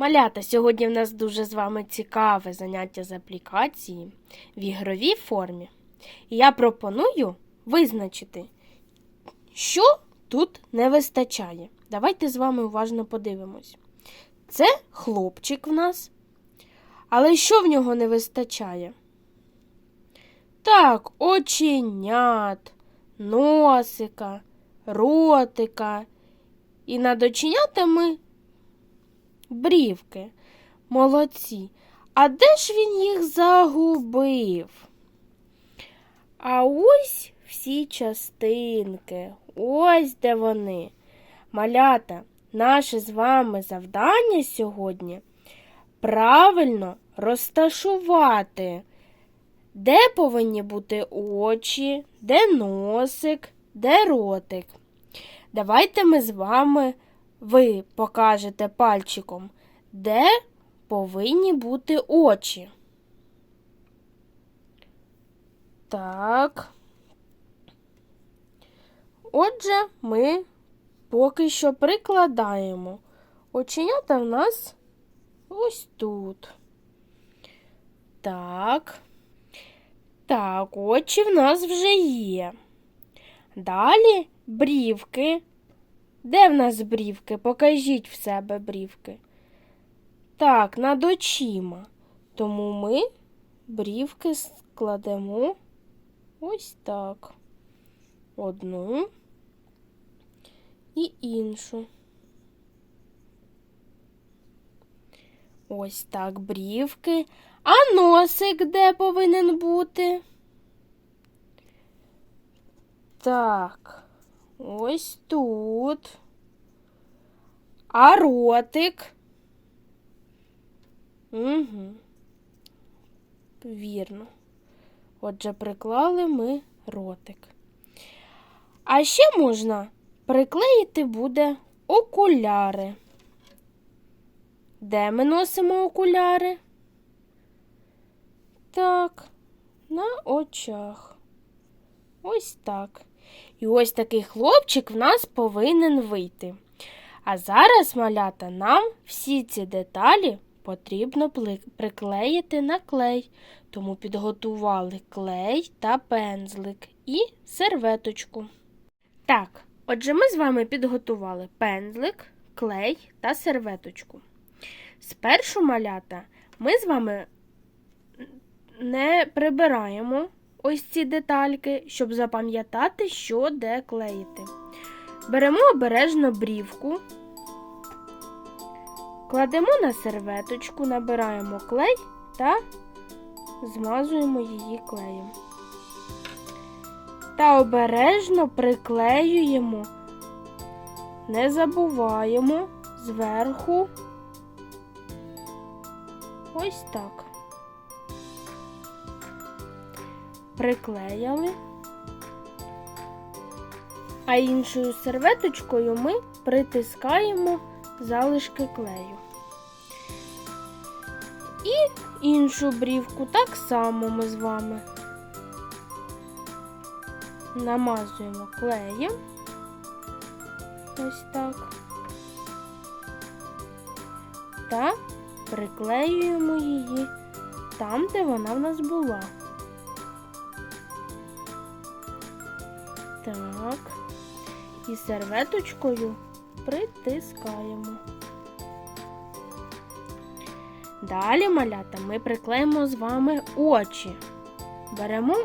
Малята, сьогодні в нас дуже з вами цікаве заняття з аплікації в ігровій формі. І я пропоную визначити, що тут не вистачає. Давайте з вами уважно подивимось. Це хлопчик в нас. Але що в нього не вистачає? Так, оченят, носика, ротика. І над оченятами брівки. Молодці. А де ж він їх загубив? А ось всі частинки. Ось де вони. Малята, наше з вами завдання сьогодні правильно розташувати, де повинні бути очі, де носик, де ротик. Давайте ми з вами ви покажете пальчиком, де повинні бути очі. Так. Отже, ми поки що прикладаємо. Оченята в нас ось тут. Так. Так, очі в нас вже є. Далі брівки. Де в нас брівки? Покажіть в себе брівки. Так, над очима. Тому ми брівки складемо ось так. Одну і іншу. Ось так брівки. А носик де повинен бути? Так. Ось тут. А ротик. Угу. Вірно. Отже, приклали ми ротик. А ще можна приклеїти буде окуляри. Де ми носимо окуляри? Так, на очах. Ось так. І ось такий хлопчик в нас повинен вийти. А зараз, малята, нам всі ці деталі потрібно приклеїти на клей, тому підготували клей та пензлик і серветочку. Так, отже, ми з вами підготували пензлик, клей та серветочку. Спершу малята ми з вами не прибираємо ось ці детальки, щоб запам'ятати, що де клеїти. Беремо обережно брівку, кладемо на серветочку, набираємо клей та змазуємо її клеєм. Та обережно приклеюємо, не забуваємо зверху ось так. Приклеяли, а іншою серветочкою ми притискаємо залишки клею. І іншу брівку так само ми з вами намазуємо клеєм. Ось так. Та приклеюємо її там, де вона в нас була. Так. І серветочкою притискаємо. Далі, малята, ми приклеїмо з вами очі. Беремо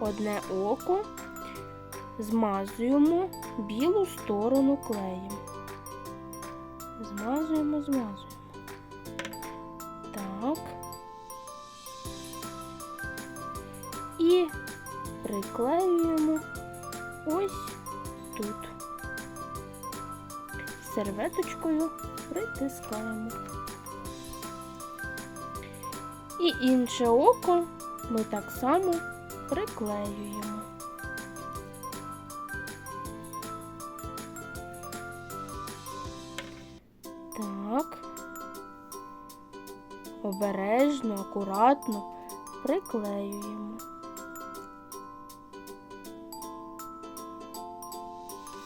одне око, змазуємо білу сторону клеєм. Змазуємо, змазуємо. Так. І приклеюємо ось тут. Серветочкою притискаємо. І інше око ми так само приклеюємо. Так, обережно, акуратно приклеюємо.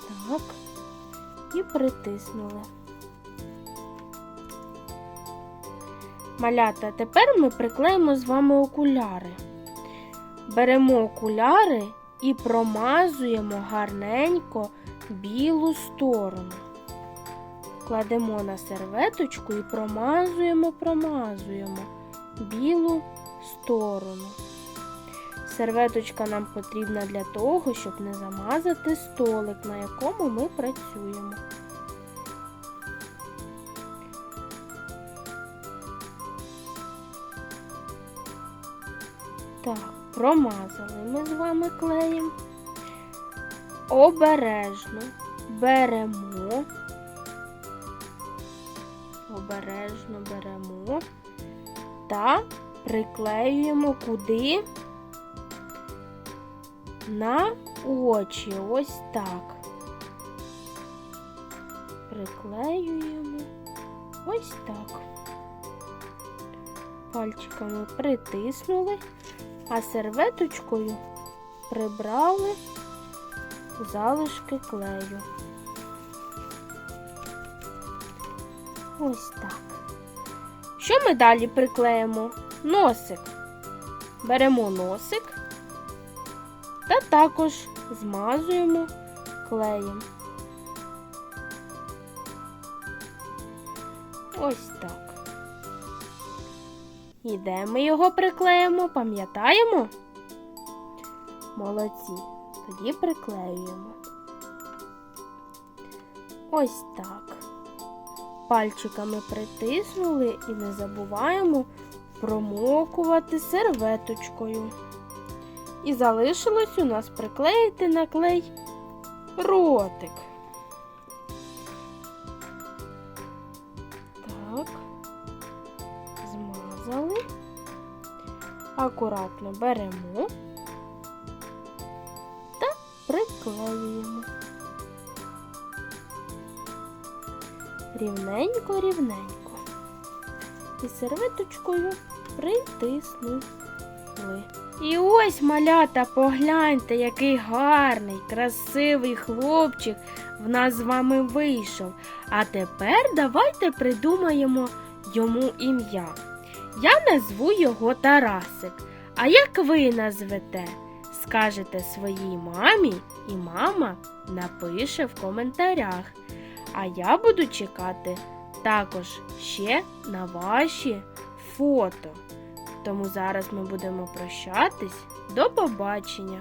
Так, і притиснули. Малята, тепер ми приклеїмо з вами окуляри. Беремо окуляри і промазуємо гарненько білу сторону. Кладемо на серветочку і промазуємо, промазуємо білу сторону. Серветочка нам потрібна для того, щоб не замазати столик, на якому ми працюємо. Так, промазали ми з вами клеєм. Обережно беремо. Обережно беремо та приклеюємо куди? На очі. Ось так. Приклеюємо ось так. Пальчиками притиснули, а серветочкою прибрали залишки клею. Ось так. Що ми далі приклеїмо? Носик. Беремо носик та також змазуємо клеєм. Ось так. І де ми його приклеїмо, пам'ятаємо? Молодці. Тоді приклеюємо. Ось так. Пальчиками притиснули і не забуваємо промокувати серветочкою. І залишилось у нас приклеїти на клей ротик. Так, змазали. Акуратно беремо та приклеюємо. Рівненько, рівненько. І серветочкою притиснули. І ось, малята, погляньте, який гарний, красивий хлопчик в нас з вами вийшов. А тепер давайте придумаємо йому ім'я. Я назву його Тарасик. А як ви назвете? Скажете своїй мамі, і мама напише в коментарях. А я буду чекати також ще на ваші фото. Тому зараз ми будемо прощатись. До побачення!